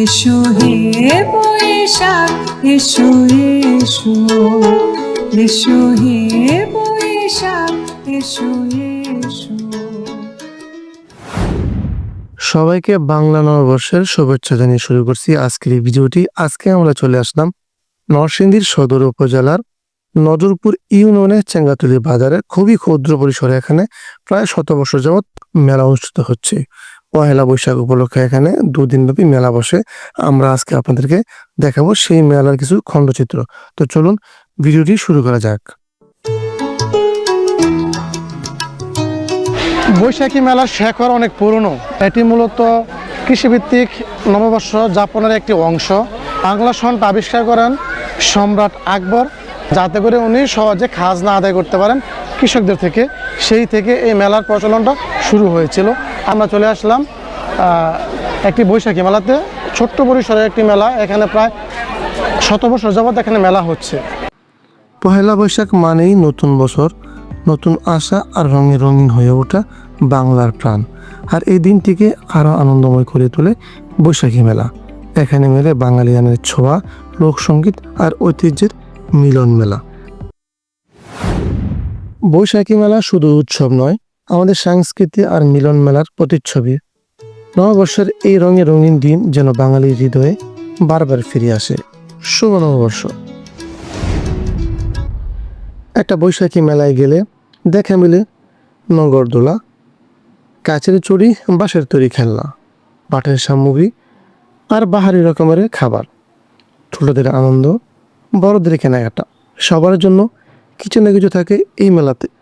এসো হে বৈশাখ, এসো এসো। এসো হে বৈশাখ, এসো সবাইকে বাংলা নববর্ষের শুভেচ্ছা জানিয়ে শুরু করছি আজকের এই ভিডিওটি। আজকে আমরা চলে আসলাম নরসিংদীর সদর উপজেলার নজরপুর ইউনিয়নের চেঙ্গাতুলি বাজারে খুবই ক্ষুদ্র পরিসরে এখানে প্রায় শত বছর যাবৎ মেলা অনুষ্ঠিত হচ্ছে। পহেলা বৈশাখ উপলক্ষে এখানে দুদিন ব্যাপী মেলা বসে আমরা আজকে আপনাদেরকে দেখাবো সেই মেলার কিছু খণ্ডচিত্র। তো চলুন ভিডিওটি শুরু করা যাক। বৈশাখী মেলার শেখর অনেক পুরনো। এটি মূলত কৃষিভিত্তিক নববর্ষ যাপনের একটি অংশ। বাংলা সনটা আবিষ্কার করেন সম্রাট আকবর, যাতে করে উনি সহজে খাজনা আদায় করতে পারেন কৃষকদের থেকে। সেই থেকে এই মেলার প্রচলনটা শুরু হয়েছিল। আমরা চলে আসলাম একটি বৈশাখী মেলাতে। ছোট্ট পরিসরের একটি মেলা, এখানে প্রায় শত বছর যাবৎ এখানে মেলা হচ্ছে। পহেলা বৈশাখ মানেই নতুন বছর, নতুন আশা আর রঙে রঙিন হয়ে ওঠা বাংলার প্রাণ। আর এই দিনটিকে আরও আনন্দময় করে তোলে বৈশাখী মেলা। এখানে মেলে বাঙালিয়ানের ছোঁয়া লোকসঙ্গীত আর ঐতিহ্যের মিলন মেলা। বৈশাখী মেলা শুধু উৎসব নয় আমাদের সংস্কৃতি আর মিলন মেলার প্রতিচ্ছবি। নববর্ষের এই রঙে রঙিন দিন যেন বাঙালির হৃদয়ে বারবার ফিরে আসে। শুভ নববর্ষ। একটা বৈশাখী মেলায় গেলে দেখা মিলে নগরদোলা কাচের চুরি বাঁশের তৈরি খেলনা পাটের সামগ্রী আর বাহারি রকমের খাবার। ছোটদের আনন্দ, বড়দের কেনাকাটা, সবার জন্য কিছু না কিছু থাকে এই মেলাতে।